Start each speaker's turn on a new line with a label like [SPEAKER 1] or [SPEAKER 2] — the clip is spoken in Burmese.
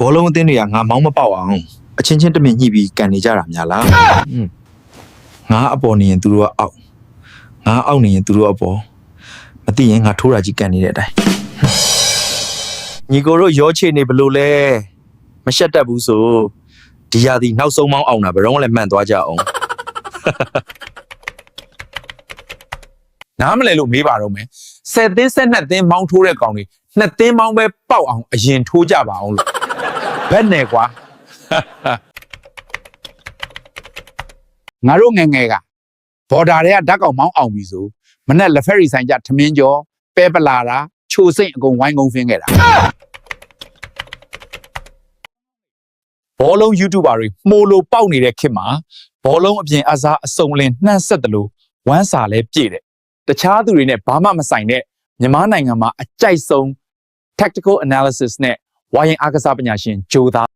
[SPEAKER 1] ဘောလုံးအသင်းတွေကငါမောင်းမပေါက်အောင်အချင်းချင်းတမင်ညှိပြီးကန်နေကြတာများလားอืมငါအပေါ်နေရင်သူတို့ကအောက်ငါအောက်နေရင်သူတို့အပေါ်မသိရင်ငါထိုးတာကြီးကန်နေတဲ့အတိုင်းညီကိုတို့ရောချေနေဘလို့လဲမရှက်တတ်ဘူးဆိုဒီရာဒီနောက်ဆုံးမောင်းအောင်တာဘယ်တော့မှလည်းမှန်သွားကြအောင်
[SPEAKER 2] နားမလဲလို့မေးပါတော့မယ်ဆယ်သင်းဆက်နှစ်သင်းမောင်းထိုးတဲ့ကောင်တွေနှစ်သင်းမောင်းပဲပေါက်အောင်အရင်ထိုးကြပါအောင်လို့ ဘက်နဲ့ကွာ
[SPEAKER 3] ငါတို့ငယ်ငယ်ကဘော်ဒါတွေကဓာတ်ကောင်မောင်းအောင်ပြီဆိုမနဲ့လက်ဖက်ရီဆိုင်ကြထမင်းကျော်ပဲပလာတာချိုစိတ်အကုန်ဝိုင်းကုန်ဖင်းခဲ့တာ
[SPEAKER 2] ဘောလုံး YouTuber တွေမှုလို့ပေါက်နေတဲ့ခေတ်မှာဘောလုံးအပြင်အစားအစုံလင်နှံ့ဆက်တယ်လို့ဝမ်းစာလဲပြည့်တယ်တခြားသူတွေနဲ့ဘာမှမဆိုင်တဲ့မြန်မာနိုင်ငံမှာအကြိုက်ဆုံး tactical analysis နဲ့ ဝါရင်အားကစားပညာရှင်ဂျိုသား